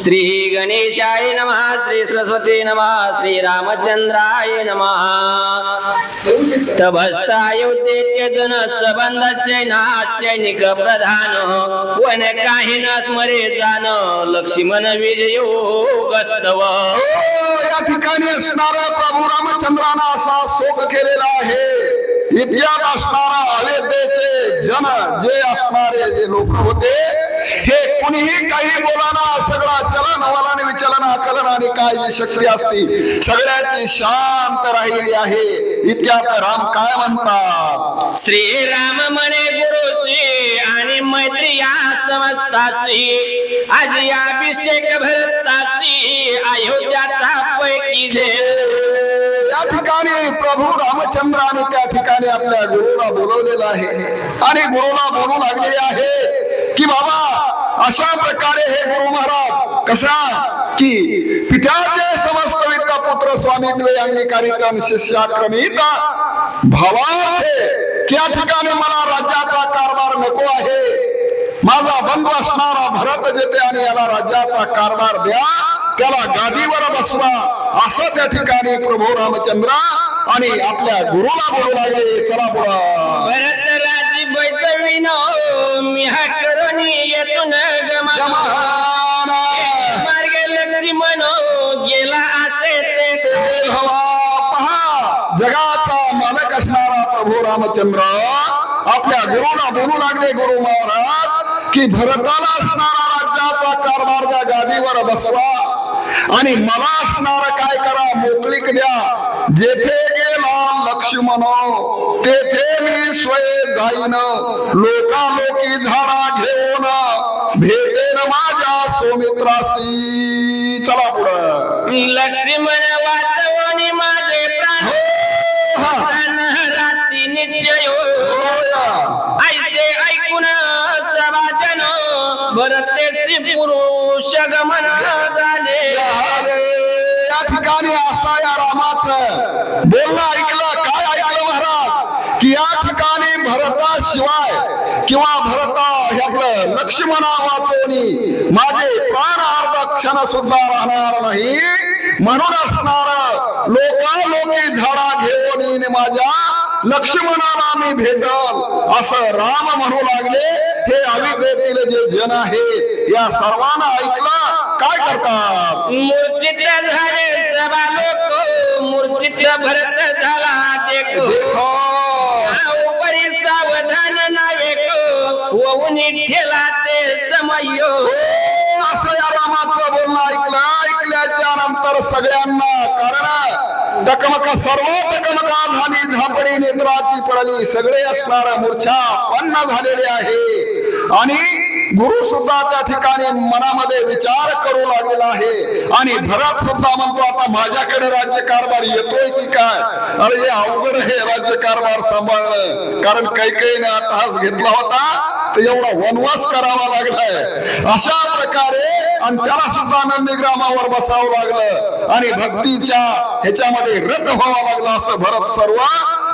श्री गणेशाय नमः श्री सरस्वती नमः श्री रामचंद्राय नमः। तभस्ता युद्धेचे जन सबंध सैनिक प्रधान वन काही न स्मरे जाण लक्ष्मण विजयो गस्तव हो, या ठिकाणी असणारा प्रभू रामचंद्रानं असा शोक केलेला आहे. इतिहास असणारा अयोध्येचे जन जे असणारे जे लोक होते हे कुणीही काही बोलाना सगळा चलन वलन विचलन आकलन आणि काय शक्ती असती. सगळ्याची शांत राहिलेली आहे. इतक्यात राम काय म्हणतात? श्री राम म्हणे गुरुशी आणि मैत्री या समजतासी आज अभिषेक भरतासी अयोध्याचा पैकी या ठिकाणी प्रभू रामचंद्राने त्या ठिकाणी आपल्या गुरुला बोलवलेलं आहे. आणि गुरुला बोलू लागले आहे की बाबा अशा प्रकारे हे गुरु महाराज कसा? की पित्याचे समस्त विद्या पुत्र स्वामी द्वयांगीकारित शिष्याक्रमित भावार्थ या ठिकाणी मला राज्याचा कारभार नको आहे. माझा बंधू असणारा भरत जेते आणि याला राज्याचा कारभार द्या. त्याला गादीवर बसवा असं त्या ठिकाणी प्रभू रामचंद्र आणि आपल्या गुरुला बोलू लागले चला पुढं भरत राजी बैसविन मी हा करुणी येतून गमा जमाना. मार्गे लक्ष्मण गेला असे ते. हवा. पहा जगाचा मालक असणारा प्रभू रामचंद्र आपल्या गुरुला बोलू लागले गुरु महाराज की भरताला असणारा राज्याचा कारभार त्या गादीवर बसवा. आणि मला असणार काय करा? मोकळीक द्या. जेथे गेला लक्ष्मण तेथे मी स्वय जाईन. लोकालोकी झाडा घेऊन भेटेन माझ्या सोमित्रासी चला पुढं. लक्ष्मण वाचवणी माझे प्राण. हा. रात्री होय. ऐसे ऐकून सभाजन भरतेसी पुरुष गमन झाले. ठिकाणी असा या बोलणं ऐकलं. काय ऐकलं महाराज? की या ठिकाणी भरताशिवाय किंवा भरता हे आपलं लक्ष्मणा वाचवणी माझे प्राण अर्ध क्षण सुद्धा राहणार नाही. म्हणून असणार लोकालोकी झाडा घेऊन माझ्या लक्ष्मणाला मी भेटल. असं राम म्हणू लागले. हे अविद्येतील जे जन आहेत या सर्वांना ऐकलं. काय करतात? मूर्छित झाले सभा लोक मूर्छित भरत झाला देखो. देखो. उपरी सावधान नावेक होऊन ठेला ते समयो. असं या रामाचं बोलणं ऐकलं ऐकल्याच्या नंतर सगळ्यांना कारण टकमका सर्व टकमका झाली झापडी नेत्राची पडली. सगळे असणार मूर्छा पन्न झालेले आहे. आणि गुरु सुद्धा त्या ठिकाणी मनामध्ये विचार करू लागलेला आहे. आणि भरत सुद्धा म्हणतो आता माझ्याकडे राज्यकारभार येतोय की काय? अरे हे अवघड आहे राज्यकारभार सांभाळणं. कारण काही काही तास घेतला होता तर एवढा वनवास करावा लागलाय. अशा प्रकारे आणि त्याला सुद्धा नंदीग्रामावर बसावं लागलं. आणि भक्तीच्या ह्याच्यामध्ये रद्द व्हावा लागला असं भरत सर्व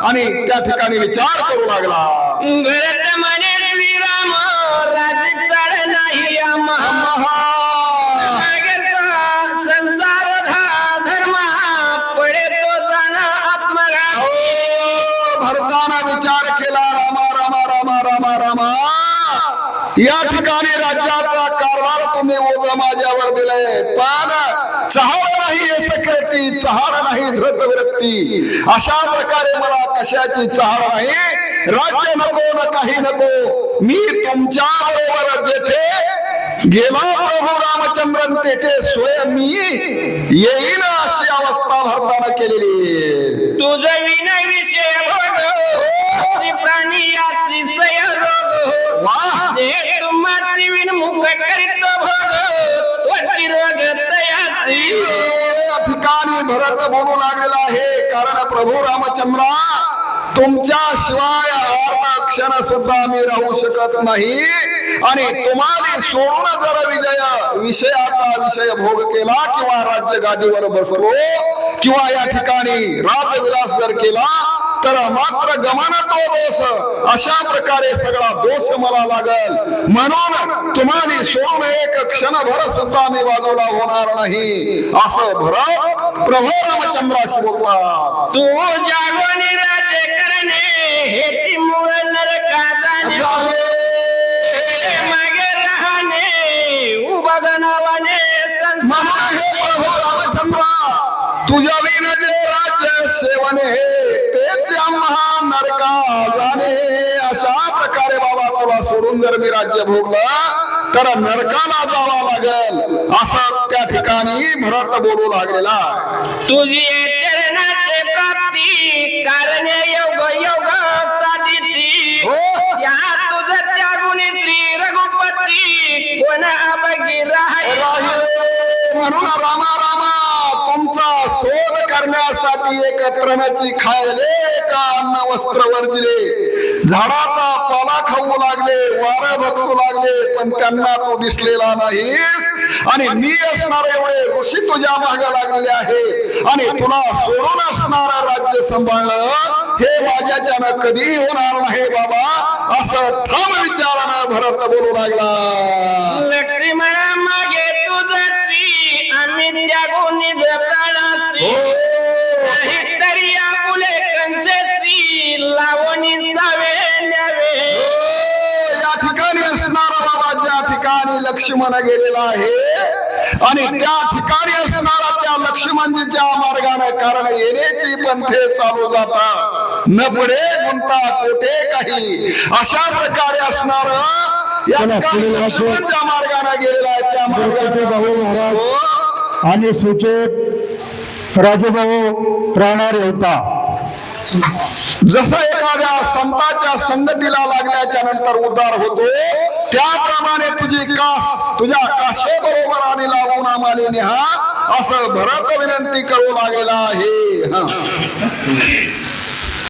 आणि त्या ठिकाणी विचार करू लागला. भरत म्हणे राज नाही संसार धर्मा. पडे तो जाणा हो, भरताना विचार केला रामा रामा रामा रामा रामा. या ठिकाणी राज्याचा कारभार तुम्ही ओझ माझ्यावर दिलंय. पान चहाड नाही सक्रती चहाड नाही धृतवृत्ती अशा प्रकारे मला कशाची चहाड नाही राज्य नको न काही नको. मी तुमच्या बरोबर जेथे गेला प्रभू रामचंद्रन तेथे स्वयं मी येईन अशी अवस्था भरताना केलेली. तुझ विनय विषय प्राणी याची सय रोग. तुम्हाची विनमुख करीत भोग रोग तयासी. ठिकाणी भरत बोलू लागलेला आहे. कारण प्रभू रामचंद्रा तुमच्या शिवाय अर्धा क्षण सुद्धा आम्ही राहू शकत नाही. आणि तुम्हाला सोडून जर विजय विषयाचा विषय भोग केला किंवा राज्य गादीवर बसलो किंवा या ठिकाणी राजविलास जर केला तर मात्र गमन तो दोष. अशा प्रकारे सगळा दोष मला लागल. म्हणून तुम्हाला सोडून एक क्षणभर सुद्धा मी बाजूला होणार नाही. असं भरत प्रभू रामचंद्राशी बोलतात. तू जागोनी राज्य तुझ्या विन जे राज्य सेवने तेच आम्हा नरका जाणे अशा प्रकारे बाबा तुला सोडून जर मी राज्य भोगलं तर नरकाला जावा लागेल. असं त्या ठिकाणी भरत बोलू लागलेला. तुझी चरणाचे प्राप्ती कारणे योग योग साधिती. हो. या तुझ त्यागुणी श्री रघुपती. कोण अबगी राही राहिले म्हणून रामा रामा त्यांचा शोध करण्यासाठी एकत्रणाची खायले का अन्न वस्त्र वर्जिले झाडाचा पाला खाऊ लागले वारा भक्षू लागले पण त्यांना तू दिसलेला नाहीस. आणि मी असणार एवढे ऋषी तुझ्या माग लागलेले आहे. आणि तुला सोडून असणार राज्य सांभाळणं हे माझ्याच्यानं कधी होणार नाही बाबा. असं ठाम विचारानं भरत बोलू लागला. आम्ही त्यागून निज प्राणासी नाही तरी आपुले लावणी सावे न्यावे. या ठिकाणी असणारा बाबा ज्या ठिकाणी लक्ष्मण गेलेला आहे आणि त्या ठिकाणी असणारा त्या लक्ष्मणजीच्या मार्गाने कारण येण्याची पंथे चालू जाता. न पडे गुंता कोठे काही. अशा प्रकारे असणार या मार्गाने गेलेला आहे त्या. मार्गाने हो. आणि सूचित राजभाऊ राहणारे होता जसं एखाद्या संताच्या संगतीला लागल्याच्या नंतर उद्धार होतो त्याप्रमाणे तुझी कास तुझ्या काशे बरोबर आणि लावून आम्हाला निहा असं भरत विनंती करू लागलेला आहे हं.